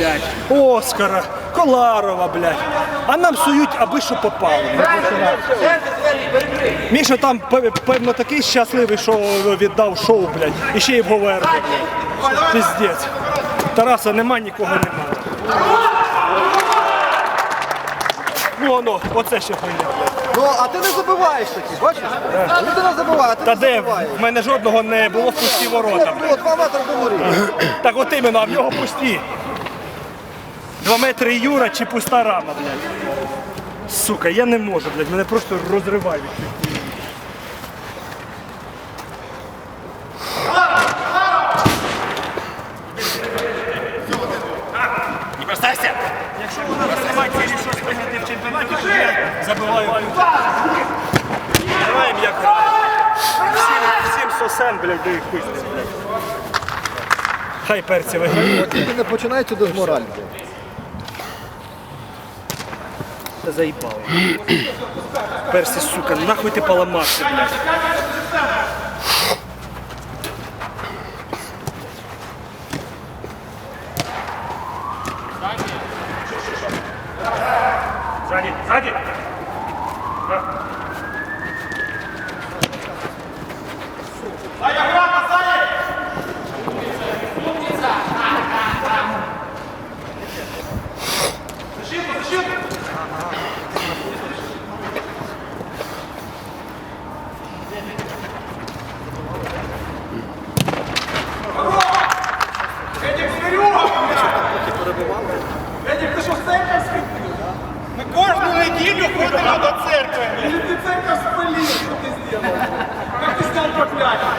блядь, Оскара, Коларова, блядь. А нам сують, аби що попало. Міша там певно такий щасливий, що віддав шоу, блядь. І ще й в ГВР. Піздець. Тараса нема, нікого нема. Ну воно, оце ще хуйня. блядь. Ну, а ти не забиваєш такі, бачиш? Людина забиває, а ти Та не де? забиваєш. В мене жодного не було в пусті ворота. Ну, два метри до воріт. Так от іменно, а в нього пусті. Два метри Юра чи пуста рама, блядь. Сука, я не можу, блядь, мене просто розривають. Не! Якщо вона щось виграти в чемпіонаті, то я забиваю. Граємо як граємо. Всім, всім сосен, блядь, до їх хуй, блядь. Хай перці виграють. Тільки не починай туди з моралі. заебал. Перси, сука, нахуй ти поломался, блядь. Сзади, сзади! неділю ходимо до церкви. Ты церковь спалил, что ты сделал? Как ты снял проклятие?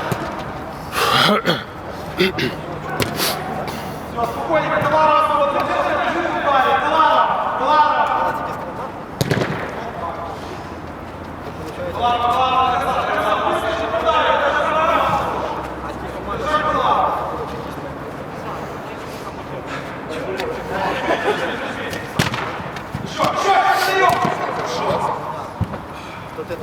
Все, спокойненько, Талара, вот сейчас я бежу в ударе. Талара, Талара. Еще, То ти.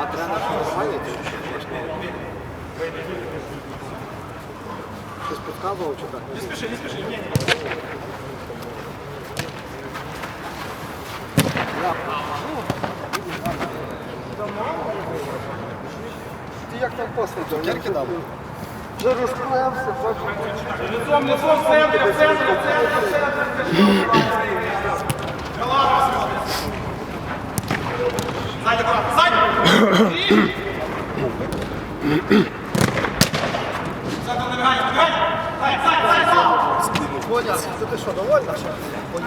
А тренер нормальний? Ти що? Щось підказував чи так? Не спіши, не спіши. Ти як там пасний? Цукерки дав? Лицом, лицом, в центре, в центре, в центре, в центре. Сзади, брат, сзади! Сзади, набегай, набегай! Сзади, сзади, сзади, сзади! Коня, це ти що, довольна? Горишь?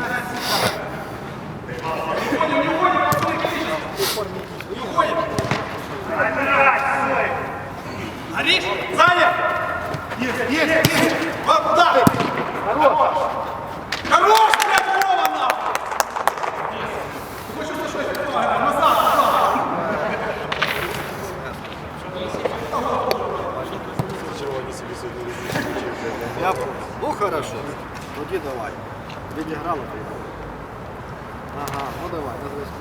Есть, есть, есть! Вот туда! Хорош! Хорош, блядь, Вова, нахуй! Я ну хорошо. Тоді давай. Відіграла ти. Ага, ну давай, на зв'язку.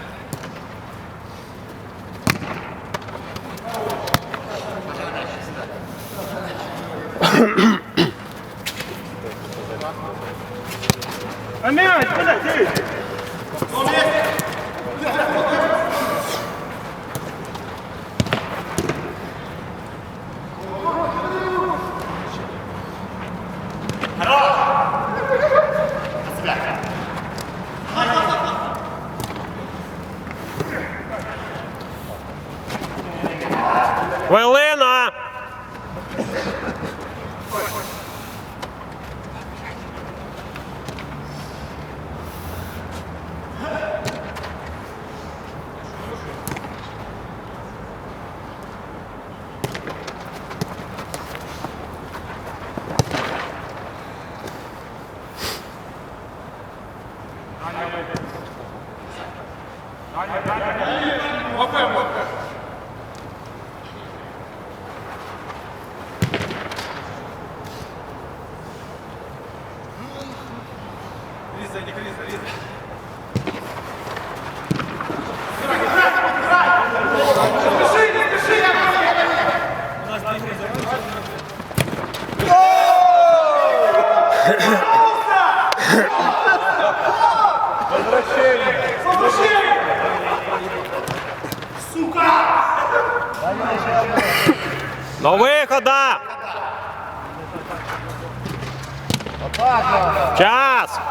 м'яч, блядь, ти! Well, Різай, не крізь, різай. До надо. Час!